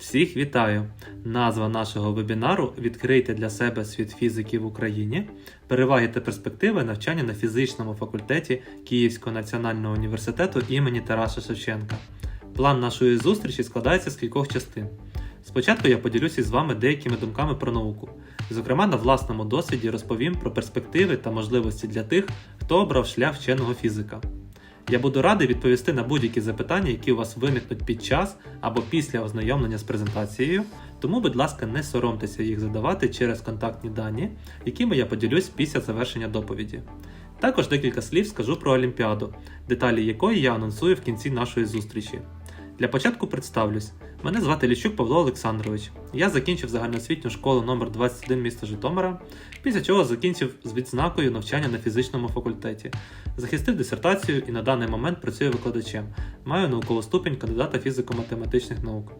Всіх вітаю! Назва нашого вебінару Відкрийте для себе світ фізики в Україні. Переваги та перспективи навчання на фізичному факультеті Київського національного університету імені Тараса Шевченка. План нашої зустрічі складається з кількох частин. Спочатку я поділюся з вами деякими думками про науку. Зокрема, на власному досвіді розповім про перспективи та можливості для тих, хто обрав шлях вченого фізика. Я буду радий відповісти на будь-які запитання, які у вас виникнуть під час або після ознайомлення з презентацією, тому, будь ласка, не соромтеся їх задавати через контактні дані, якими я поділюсь після завершення доповіді. Також декілька слів скажу про Олімпіаду, деталі якої я анонсую в кінці нашої зустрічі. Для початку представлюсь. Мене звати Ліщук Павло Олександрович. Я закінчив загальноосвітню школу номер 21 міста Житомира, після чого закінчив з відзнакою навчання на фізичному факультеті, захистив дисертацію і на даний момент працюю викладачем. Маю наукову ступінь кандидата фізико-математичних наук.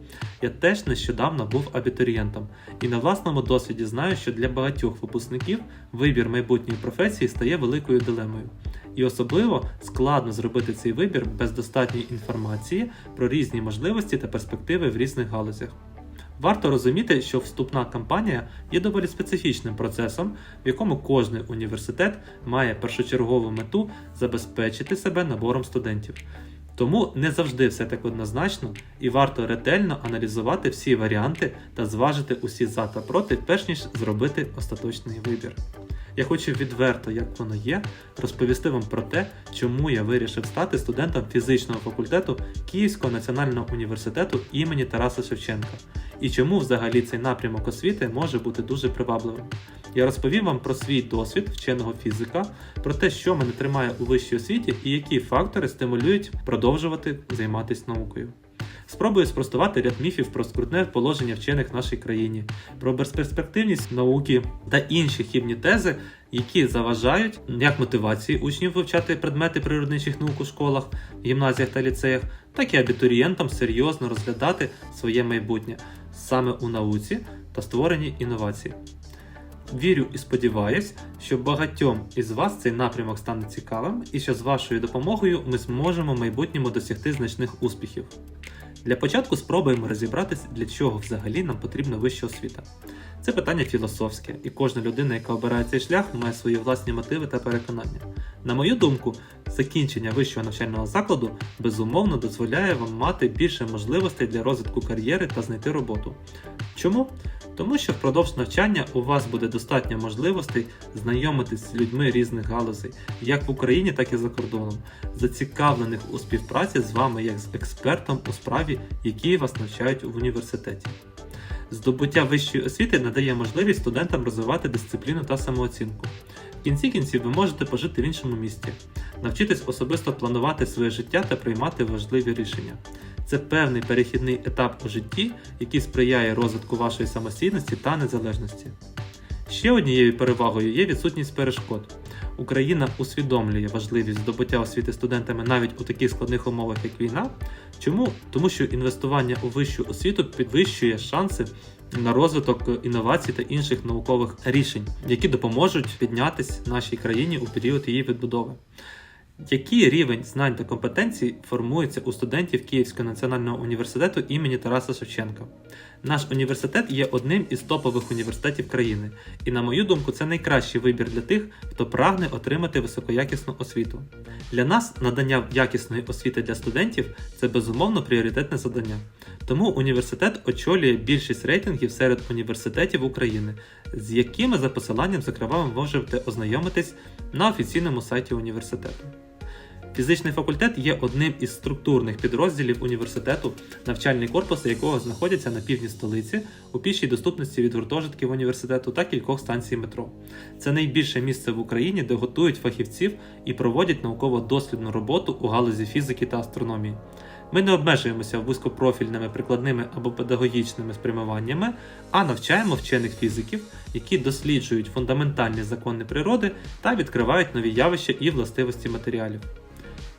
Я теж нещодавно був абітурієнтом і на власному досвіді знаю, що для багатьох випускників вибір майбутньої професії стає великою дилемою. І особливо складно зробити цей вибір без достатньої інформації про різні можливості та перспективи в різних галузях. Варто розуміти, що вступна кампанія є доволі специфічним процесом, в якому кожний університет має першочергову мету забезпечити себе набором студентів. Тому не завжди все так однозначно і варто ретельно аналізувати всі варіанти та зважити усі за та проти, перш ніж зробити остаточний вибір. Я хочу відверто, як воно є, розповісти вам про те, чому я вирішив стати студентом фізичного факультету Київського національного університету імені Тараса Шевченка, і чому взагалі цей напрямок освіти може бути дуже привабливим. Я розповім вам про свій досвід вченого фізика, про те, що мене тримає у вищій освіті і які фактори стимулюють продовжувати займатися наукою. Спробую спростувати ряд міфів про скрутне положення вчених в нашій країні, про безперспективність науки та інші хібні тези, які заважають як мотивації учнів вивчати предмети природничих наук у школах, гімназіях та ліцеях, так і абітурієнтам серйозно розглядати своє майбутнє саме у науці та створенні інновацій. Вірю і сподіваюсь, що багатьом із вас цей напрямок стане цікавим і що з вашою допомогою ми зможемо в майбутньому досягти значних успіхів. Для початку спробуємо розібратися, для чого взагалі нам потрібна вища освіта. Це питання філософське, і кожна людина, яка обирає цей шлях, має свої власні мотиви та переконання. На мою думку, закінчення вищого навчального закладу безумовно дозволяє вам мати більше можливостей для розвитку кар'єри та знайти роботу. Чому? Тому що впродовж навчання у вас буде достатньо можливостей знайомитись з людьми різних галузей, як в Україні, так і за кордоном, зацікавлених у співпраці з вами як з експертом у справі, які вас навчають в університеті. Здобуття вищої освіти надає можливість студентам розвивати дисципліну та самооцінку. В кінці кінців ви можете пожити в іншому місті, навчитись особисто планувати своє життя та приймати важливі рішення. Це певний перехідний етап у житті, який сприяє розвитку вашої самостійності та незалежності. Ще однією перевагою є відсутність перешкод. Україна усвідомлює важливість здобуття освіти студентами навіть у таких складних умовах, як війна. Чому? Тому що інвестування у вищу освіту підвищує шанси на розвиток інновацій та інших наукових рішень, які допоможуть піднятись нашій країні у період її відбудови. Який рівень знань та компетенцій формується у студентів Київського національного університету імені Тараса Шевченка? Наш університет є одним із топових університетів країни, і, на мою думку, це найкращий вибір для тих, хто прагне отримати високоякісну освіту. Для нас надання якісної освіти для студентів це безумовно пріоритетне завдання. Тому університет очолює більшість рейтингів серед університетів України, з якими за посиланням, зокрема, ви можете ознайомитись на офіційному сайті університету. Фізичний факультет є одним із структурних підрозділів університету, навчальні корпуси якого знаходяться на півдні столиці у пішій доступності від гуртожитків університету та кількох станцій метро. Це найбільше місце в Україні, де готують фахівців і проводять науково-дослідну роботу у галузі фізики та астрономії. Ми не обмежуємося вузькопрофільними прикладними або педагогічними спрямуваннями, а навчаємо вчених фізиків, які досліджують фундаментальні закони природи та відкривають нові явища і властивості матеріалів.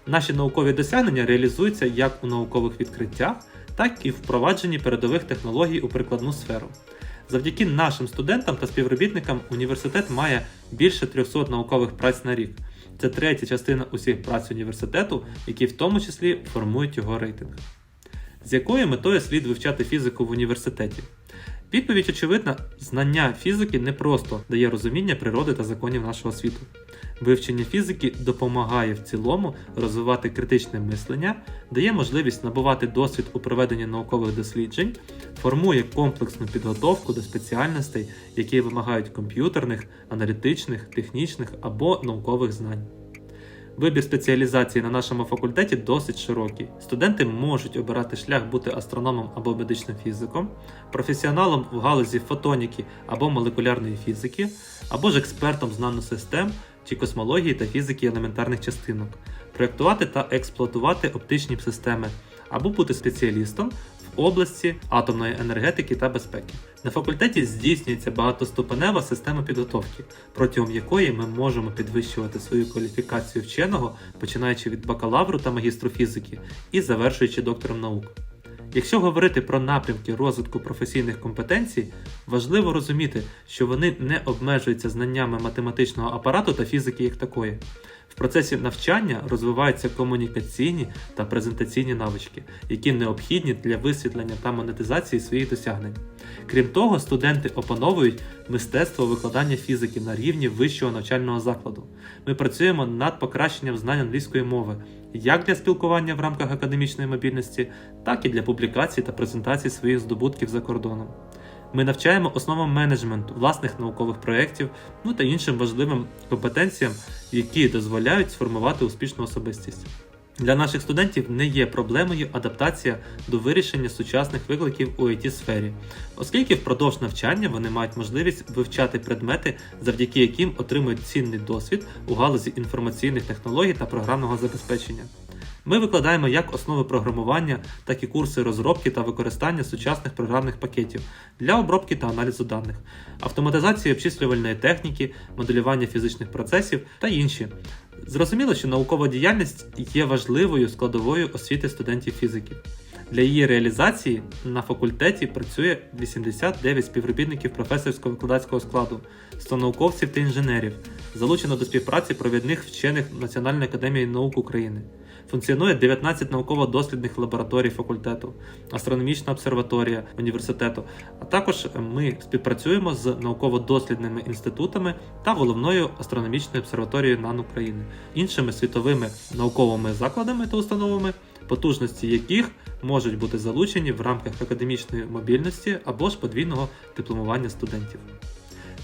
Наші наукові досягнення реалізуються як у наукових відкриттях, так і в впровадженні передових технологій у прикладну сферу. Завдяки нашим студентам та співробітникам університет має більше 300 наукових праць на рік. Це третя частина усіх праць університету, які в тому числі формують його рейтинг. З якою метою слід вивчати фізику в університеті? Відповідь очевидна: знання фізики не просто дає розуміння природи та законів нашого світу. Вивчення фізики допомагає в цілому розвивати критичне мислення, дає можливість набувати досвід у проведенні наукових досліджень, формує комплексну підготовку до спеціальностей, які вимагають комп'ютерних, аналітичних, технічних або наукових знань. Вибір спеціалізації на нашому факультеті досить широкий. Студенти можуть обирати шлях бути астрономом або медичним фізиком, професіоналом в галузі фотоніки або молекулярної фізики, або ж експертом з наносистем чи космології та фізики елементарних частинок, проєктувати та експлуатувати оптичні системи, або бути спеціалістом області атомної енергетики та безпеки. На факультеті здійснюється багатоступенева система підготовки, протягом якої ми можемо підвищувати свою кваліфікацію вченого, починаючи від бакалавру та магістру фізики і завершуючи доктором наук. Якщо говорити про напрямки розвитку професійних компетенцій, важливо розуміти, що вони не обмежуються знаннями математичного апарату та фізики як такої. В процесі навчання розвиваються комунікаційні та презентаційні навички, які необхідні для висвітлення та монетизації своїх досягнень. Крім того, студенти опановують мистецтво викладання фізики на рівні вищого навчального закладу. Ми працюємо над покращенням знань англійської мови як для спілкування в рамках академічної мобільності, так і для публікацій та презентацій своїх здобутків за кордоном. Ми навчаємо основам менеджменту, власних наукових проєктів, ну та іншим важливим компетенціям, які дозволяють сформувати успішну особистість. Для наших студентів не є проблемою адаптація до вирішення сучасних викликів у it сфері, оскільки впродовж навчання вони мають можливість вивчати предмети, завдяки яким отримують цінний досвід у галузі інформаційних технологій та програмного забезпечення. Ми викладаємо як основи програмування, так і курси розробки та використання сучасних програмних пакетів для обробки та аналізу даних, автоматизації обчислювальної техніки, моделювання фізичних процесів та інші. Зрозуміло, що наукова діяльність є важливою складовою освіти студентів фізики. Для її реалізації на факультеті працює 89 співробітників професорсько-викладацького складу, 100 науковців та інженерів, залучено до співпраці провідних вчених Національної академії наук України. Функціонує 19 науково-дослідних лабораторій факультету, астрономічна обсерваторія університету, а також ми співпрацюємо з науково-дослідними інститутами та головною астрономічною обсерваторією НАН України, іншими світовими науковими закладами та установами, потужності яких можуть бути залучені в рамках академічної мобільності або ж подвійного дипломування студентів.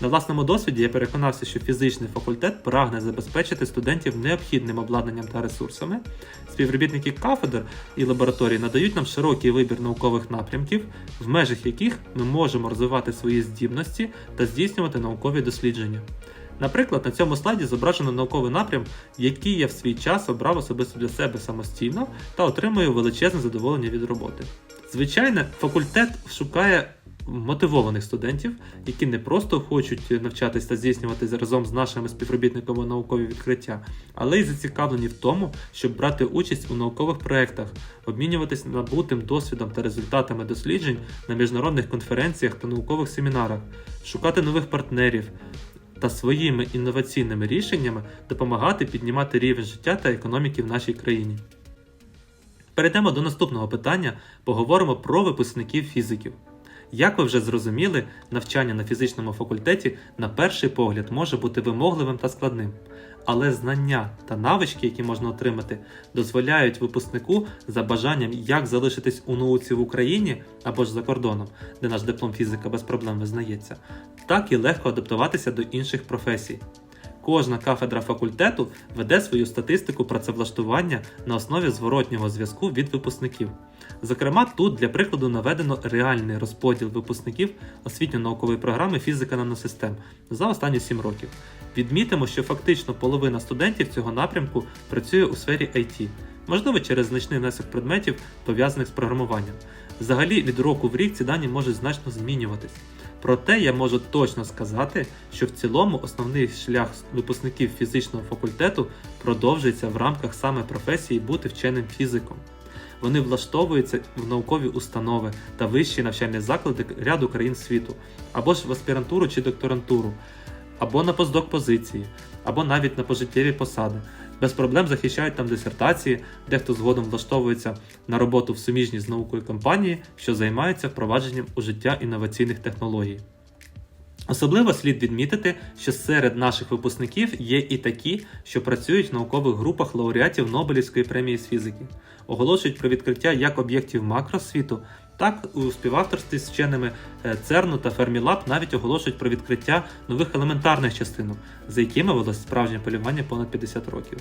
На власному досвіді я переконався, що фізичний факультет прагне забезпечити студентів необхідним обладнанням та ресурсами. Співробітники кафедр і лабораторій надають нам широкий вибір наукових напрямків, в межах яких ми можемо розвивати свої здібності та здійснювати наукові дослідження. Наприклад, на цьому слайді зображено науковий напрям, який я в свій час обрав особисто для себе самостійно та отримую величезне задоволення від роботи. Звичайно, факультет шукає мотивованих студентів, які не просто хочуть навчатися та здійснювати разом з нашими співробітниками наукові відкриття, але й зацікавлені в тому, щоб брати участь у наукових проєктах, обмінюватися набутим досвідом та результатами досліджень на міжнародних конференціях та наукових семінарах, шукати нових партнерів. Та своїми інноваційними рішеннями допомагати піднімати рівень життя та економіки в нашій країні. Перейдемо до наступного питання, поговоримо про випускників фізиків. Як ви вже зрозуміли, навчання на фізичному факультеті на перший погляд може бути вимогливим та складним, але знання та навички, які можна отримати, дозволяють випускнику за бажанням як залишитись у науці в Україні або ж за кордоном, де наш диплом фізика без проблем визнається, так і легко адаптуватися до інших професій. Кожна кафедра факультету веде свою статистику працевлаштування на основі зворотнього зв'язку від випускників. Зокрема, тут для прикладу наведено реальний розподіл випускників освітньо-наукової програми фізика наносистем за останні 7 років. Відмітимо, що фактично половина студентів цього напрямку працює у сфері IT, можливо через значний внесок предметів, пов'язаних з програмуванням. Взагалі від року в рік ці дані можуть значно змінюватись. Проте я можу точно сказати, що в цілому основний шлях випускників фізичного факультету продовжується в рамках саме професії бути вченим фізиком. Вони влаштовуються в наукові установи та вищі навчальні заклади ряду країн світу, або ж в аспірантуру чи докторантуру, або на постдок позиції, або навіть на пожиттєві посади. Без проблем захищають там дисертації, дехто згодом влаштовується на роботу в суміжній з наукою компанії, що займаються впровадженням у життя інноваційних технологій. Особливо слід відмітити, що серед наших випускників є і такі, що працюють в наукових групах лауреатів Нобелівської премії з фізики, оголошують про відкриття як об'єктів макросвіту, так у співавторстві з вченими е, ЦЕРНу та Фермілаб навіть оголошують про відкриття нових елементарних частинок, за якими велось справжнє полювання понад 50 років.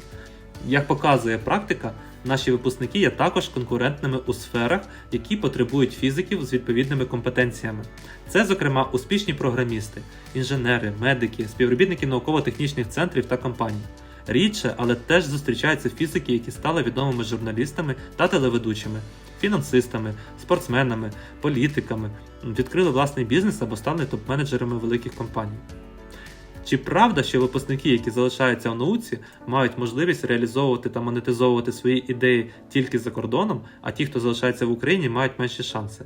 Як показує практика, наші випускники є також конкурентними у сферах, які потребують фізиків з відповідними компетенціями. Це, зокрема, успішні програмісти, інженери, медики, співробітники науково-технічних центрів та компаній. Рідше, але теж зустрічаються фізики, які стали відомими журналістами та телеведучими, фінансистами, спортсменами, політиками, відкрили власний бізнес або стали топ-менеджерами великих компаній. Чи правда, що випускники, які залишаються в науці, мають можливість реалізовувати та монетизовувати свої ідеї тільки за кордоном, а ті, хто залишається в Україні, мають менші шанси?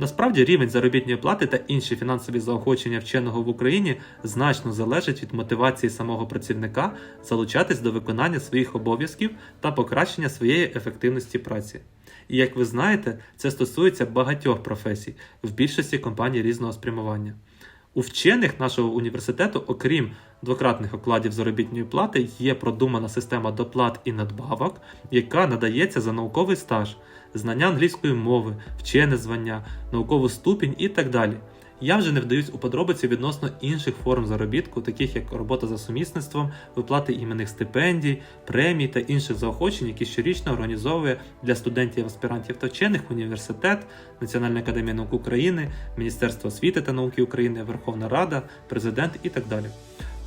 Насправді рівень заробітної плати та інші фінансові заохочення вченого в Україні значно залежать від мотивації самого працівника залучатись до виконання своїх обов'язків та покращення своєї ефективності праці. І як ви знаєте, це стосується багатьох професій в більшості компаній різного спрямування. У вчених нашого університету, окрім двократних окладів заробітної плати, є продумана система доплат і надбавок, яка надається за науковий стаж, знання англійської мови, вчене звання, наукову ступінь і так далі. Я вже не вдаюсь у подробиці відносно інших форм заробітку, таких як робота за сумісництвом, виплати іменних стипендій, премій та інших заохочень, які щорічно організовує для студентів, аспірантів та вчених університет, Національна академія наук України, Міністерство освіти та науки України, Верховна Рада, Президент і так далі.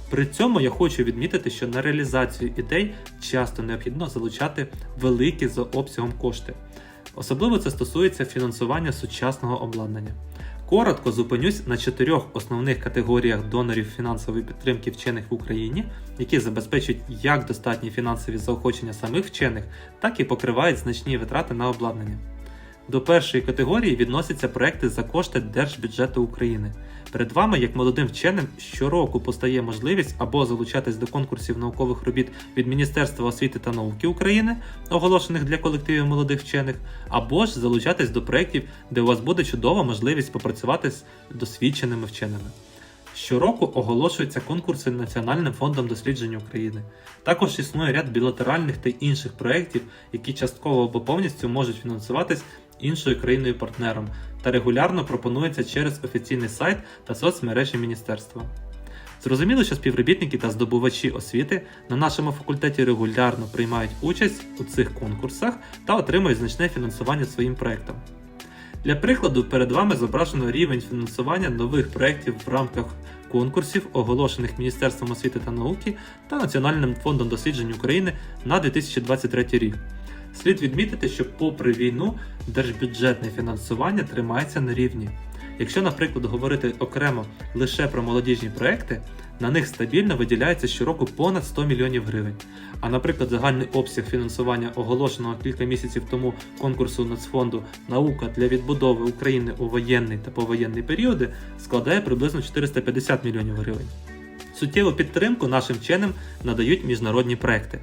При цьому я хочу відмітити, що на реалізацію ідей часто необхідно залучати великі за обсягом кошти. Особливо це стосується фінансування сучасного обладнання. Коротко зупинюсь на чотирьох основних категоріях донорів фінансової підтримки вчених в Україні, які забезпечують як достатні фінансові заохочення самих вчених, так і покривають значні витрати на обладнання. До першої категорії відносяться проекти за кошти Держбюджету України. Перед вами, як молодим вченим, щороку постає можливість або залучатись до конкурсів наукових робіт від Міністерства освіти та науки України, оголошених для колективів молодих вчених, або ж залучатись до проєктів, де у вас буде чудова можливість попрацювати з досвідченими вченими. Щороку оголошуються конкурси Національним фондом досліджень України. Також існує ряд білатеральних та інших проєктів, які частково або повністю можуть фінансуватись іншою країною партнером та регулярно пропонуються через офіційний сайт та соцмережі міністерства. Зрозуміло, що співробітники та здобувачі освіти на нашому факультеті регулярно приймають участь у цих конкурсах та отримують значне фінансування своїм проектам. Для прикладу, перед вами зображено рівень фінансування нових проєктів в рамках конкурсів, оголошених Міністерством освіти та науки та Національним фондом досліджень України на 2023 рік. Слід відмітити, що попри війну держбюджетне фінансування тримається на рівні. Якщо, наприклад, говорити окремо лише про молодіжні проекти, на них стабільно виділяється щороку понад 100 мільйонів гривень. А наприклад, загальний обсяг фінансування оголошеного кілька місяців тому конкурсу Нацфонду Наука для відбудови України у воєнний та повоєнний періоди складає приблизно 450 мільйонів гривень. Суттєву підтримку нашим вченим надають міжнародні проекти.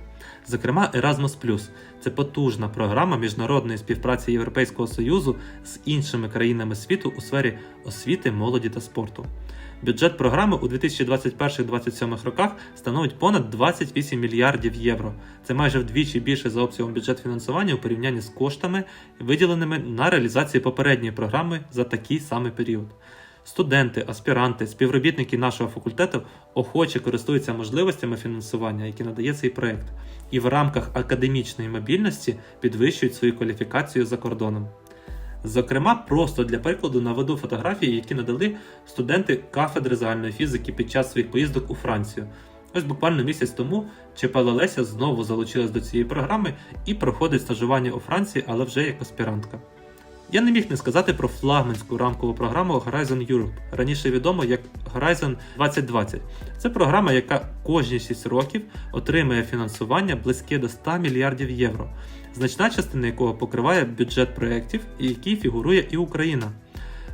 Зокрема, Erasmus це потужна програма міжнародної співпраці Європейського Союзу з іншими країнами світу у сфері освіти, молоді та спорту. Бюджет програми у 2021-2027 роках становить понад 28 мільярдів євро. Це майже вдвічі більше за обсягом бюджет фінансування у порівнянні з коштами, виділеними на реалізацію попередньої програми за такий самий період. Студенти, аспіранти, співробітники нашого факультету охоче користуються можливостями фінансування, які надає цей проект, і в рамках академічної мобільності підвищують свою кваліфікацію за кордоном. Зокрема, просто для прикладу наведу фотографії, які надали студенти кафедри загальної фізики під час своїх поїздок у Францію. Ось буквально місяць тому Чепела Леся знову залучилась до цієї програми і проходить стажування у Франції, але вже як аспірантка. Я не міг не сказати про флагманську рамкову програму Horizon Europe, раніше відомо як Horizon 2020. Це програма, яка кожні 6 років отримує фінансування близьке до 100 мільярдів євро, значна частина якого покриває бюджет проєктів, і який фігурує і Україна.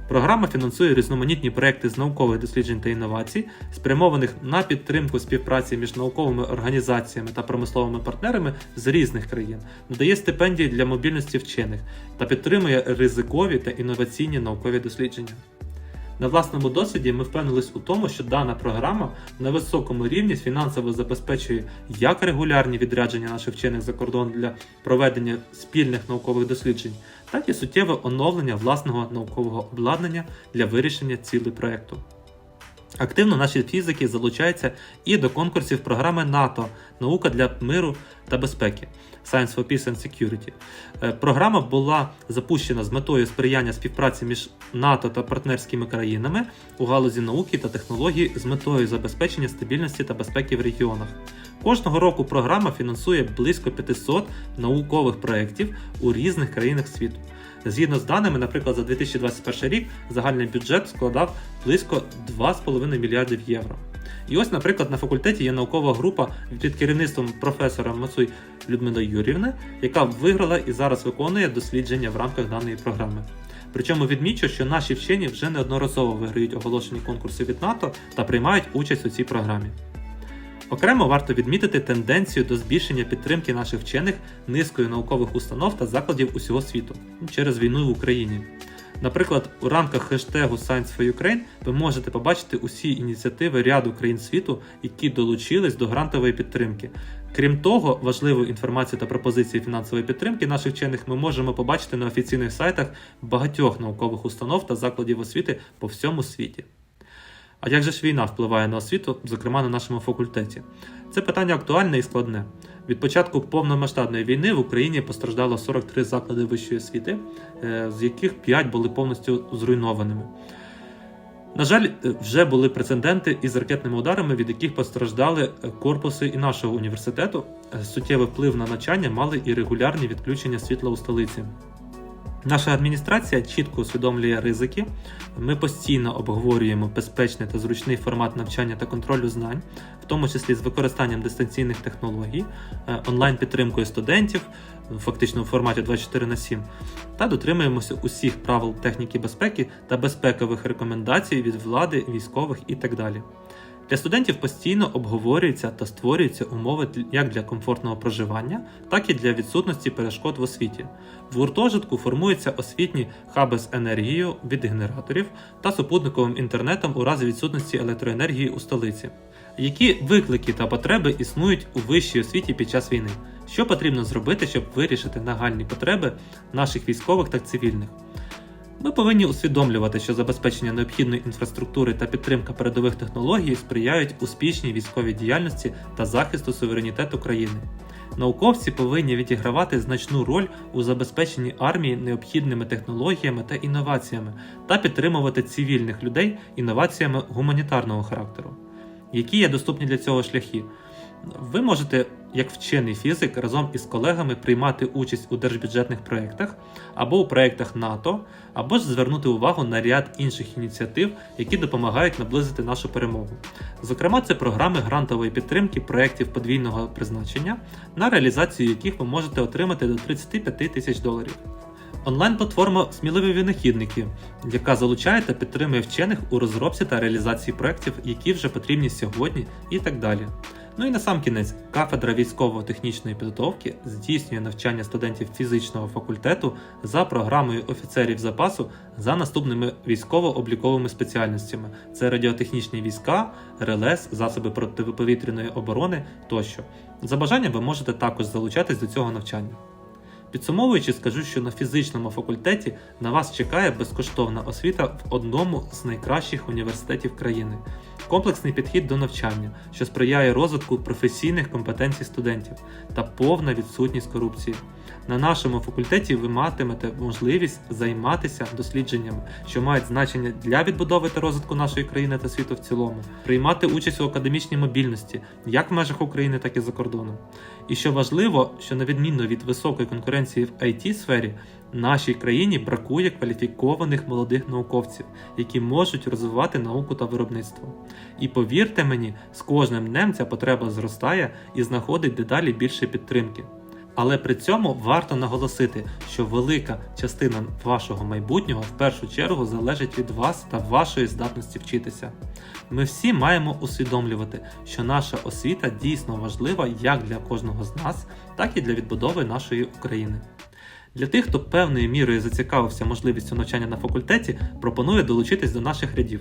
Програма фінансує різноманітні проекти з наукових досліджень та інновацій, спрямованих на підтримку співпраці між науковими організаціями та промисловими партнерами з різних країн, надає стипендії для мобільності вчених та підтримує ризикові та інноваційні наукові дослідження. На власному досвіді ми впевнились у тому, що дана програма на високому рівні фінансово забезпечує як регулярні відрядження наших вчених за кордон для проведення спільних наукових досліджень, так і суттєве оновлення власного наукового обладнання для вирішення цілей проекту. Активно наші фізики залучаються і до конкурсів програми НАТО Наука для миру та безпеки Science for Peace and Security. Е, Програма була запущена з метою сприяння співпраці між НАТО та партнерськими країнами у галузі науки та технологій з метою забезпечення стабільності та безпеки в регіонах. Кожного року програма фінансує близько 500 наукових проєктів у різних країнах світу. Згідно з даними, наприклад, за 2021 рік загальний бюджет складав близько 2,5 мільярдів євро. І ось, наприклад, на факультеті є наукова група під керівництвом професора Мацуй Людмили Юрівни, яка виграла і зараз виконує дослідження в рамках даної програми. Причому відмічу, що наші вчені вже неодноразово виграють оголошені конкурси від НАТО та приймають участь у цій програмі. Окремо варто відмітити тенденцію до збільшення підтримки наших вчених низкою наукових установ та закладів усього світу через війну в Україні. Наприклад, у рамках хештегу Science for Ukraine ви можете побачити усі ініціативи ряду країн світу, які долучились до грантової підтримки. Крім того, важливу інформацію та пропозиції фінансової підтримки наших вчених ми можемо побачити на офіційних сайтах багатьох наукових установ та закладів освіти по всьому світі. А як же ж війна впливає на освіту, зокрема на нашому факультеті? Це питання актуальне і складне. Від початку повномасштабної війни в Україні постраждало 43 заклади вищої освіти, е, з яких 5 були повністю зруйнованими. На жаль, е, вже були прецеденти із ракетними ударами, від яких постраждали е, корпуси і нашого університету. Суттєвий вплив на навчання мали і регулярні відключення світла у столиці. Наша адміністрація чітко усвідомлює ризики. Ми постійно обговорюємо безпечний та зручний формат навчання та контролю знань, в тому числі з використанням дистанційних технологій, е, онлайн-підтримкою студентів, фактично у форматі 24 на 7, та дотримуємося усіх правил техніки безпеки та безпекових рекомендацій від влади, військових і так далі. Для студентів постійно обговорюються та створюються умови як для комфортного проживання, так і для відсутності перешкод в освіті. В гуртожитку формуються освітні хаби з енергією від генераторів та супутниковим інтернетом у разі відсутності електроенергії у столиці. Які виклики та потреби існують у вищій освіті під час війни? Що потрібно зробити, щоб вирішити нагальні потреби наших військових та цивільних? Ми повинні усвідомлювати, що забезпечення необхідної інфраструктури та підтримка передових технологій сприяють успішній військовій діяльності та захисту суверенітету країни. Науковці повинні відігравати значну роль у забезпеченні армії необхідними технологіями та інноваціями та підтримувати цивільних людей інноваціями гуманітарного характеру. Які є доступні для цього шляхи? Ви можете, як вчений фізик, разом із колегами приймати участь у держбюджетних проєктах або у проєктах НАТО, або ж звернути увагу на ряд інших ініціатив, які допомагають наблизити нашу перемогу. Зокрема, це програми грантової підтримки проєктів подвійного призначення, на реалізацію яких ви можете отримати до 35 тисяч доларів. Онлайн-платформа Сміливі винахідники, яка залучає та підтримує вчених у розробці та реалізації проєктів, які вже потрібні сьогодні, і так далі. Ну і на сам кінець, кафедра військово-технічної підготовки здійснює навчання студентів фізичного факультету за програмою офіцерів запасу за наступними військово-обліковими спеціальностями: це радіотехнічні війська, РЛС, засоби протиповітряної оборони тощо. За бажанням ви можете також залучатись до цього навчання. Підсумовуючи, скажу, що на фізичному факультеті на вас чекає безкоштовна освіта в одному з найкращих університетів країни, комплексний підхід до навчання, що сприяє розвитку професійних компетенцій студентів та повна відсутність корупції. На нашому факультеті ви матимете можливість займатися дослідженнями, що мають значення для відбудови та розвитку нашої країни та світу в цілому, приймати участь у академічній мобільності, як в межах України, так і за кордоном. І що важливо, що на відміну від високої конкуренції в it сфері, нашій країні бракує кваліфікованих молодих науковців, які можуть розвивати науку та виробництво. І повірте мені, з кожним днем ця потреба зростає і знаходить дедалі більше підтримки. Але при цьому варто наголосити, що велика частина вашого майбутнього в першу чергу залежить від вас та вашої здатності вчитися. Ми всі маємо усвідомлювати, що наша освіта дійсно важлива як для кожного з нас, так і для відбудови нашої України. Для тих, хто певною мірою зацікавився можливістю навчання на факультеті, пропоную долучитись до наших рядів.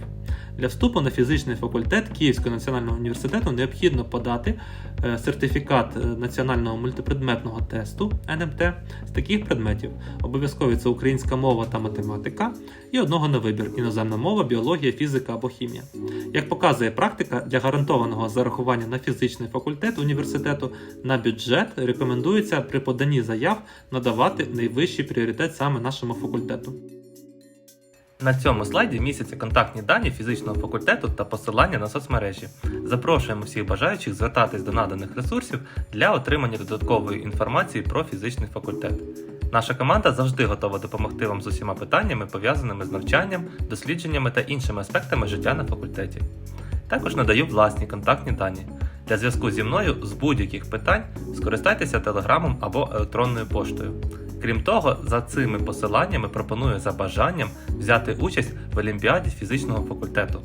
Для вступу на фізичний факультет Київського національного університету необхідно подати е, сертифікат е, національного мультипредметного тесту НМТ з таких предметів. Обов'язкові це українська мова та математика і одного на вибір іноземна мова, біологія, фізика або хімія. Як показує практика, для гарантованого зарахування на фізичний факультет університету на бюджет рекомендується при поданні заяв надавати найвищий пріоритет саме нашому факультету. На цьому слайді містяться контактні дані фізичного факультету та посилання на соцмережі. Запрошуємо всіх бажаючих звертатись до наданих ресурсів для отримання додаткової інформації про фізичний факультет. Наша команда завжди готова допомогти вам з усіма питаннями, пов'язаними з навчанням, дослідженнями та іншими аспектами життя на факультеті. Також надаю власні контактні дані. Для зв'язку зі мною з будь-яких питань скористайтеся телеграмом або електронною поштою. Крім того, за цими посиланнями пропоную за бажанням взяти участь в Олімпіаді фізичного факультету.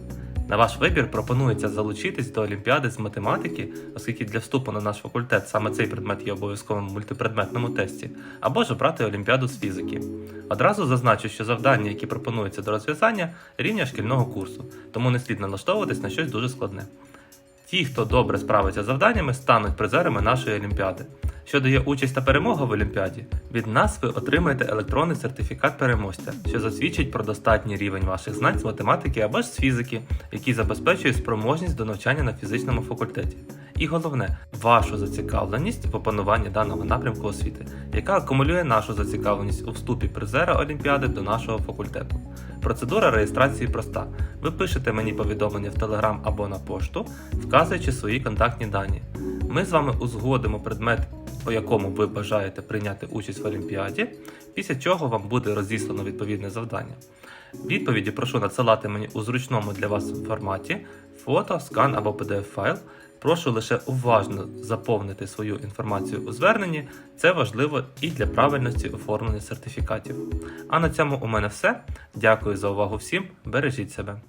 На ваш вибір пропонується залучитись до Олімпіади з математики, оскільки для вступу на наш факультет саме цей предмет є обов'язковим в мультипредметному тесті, або ж обрати Олімпіаду з фізики. Одразу зазначу, що завдання, які пропонуються до розв'язання, рівня шкільного курсу, тому не слід налаштовуватись на щось дуже складне. Ті, хто добре справиться з завданнями, стануть призерами нашої Олімпіади. Що дає участь та перемога в Олімпіаді, від нас ви отримаєте електронний сертифікат переможця, що засвідчить про достатній рівень ваших знань з математики або ж з фізики, який забезпечує спроможність до навчання на фізичному факультеті. І головне, вашу зацікавленість в опануванні даного напрямку освіти, яка акумулює нашу зацікавленість у вступі призера Олімпіади до нашого факультету. Процедура реєстрації проста. Ви пишете мені повідомлення в Telegram або на пошту, вказуючи свої контактні дані. Ми з вами узгодимо предмет, по якому ви бажаєте прийняти участь в Олімпіаді, після чого вам буде розіслано відповідне завдання. Відповіді прошу надсилати мені у зручному для вас форматі фото, скан або PDF файл. Прошу лише уважно заповнити свою інформацію у зверненні. Це важливо і для правильності оформлення сертифікатів. А на цьому у мене все. Дякую за увагу всім. Бережіть себе.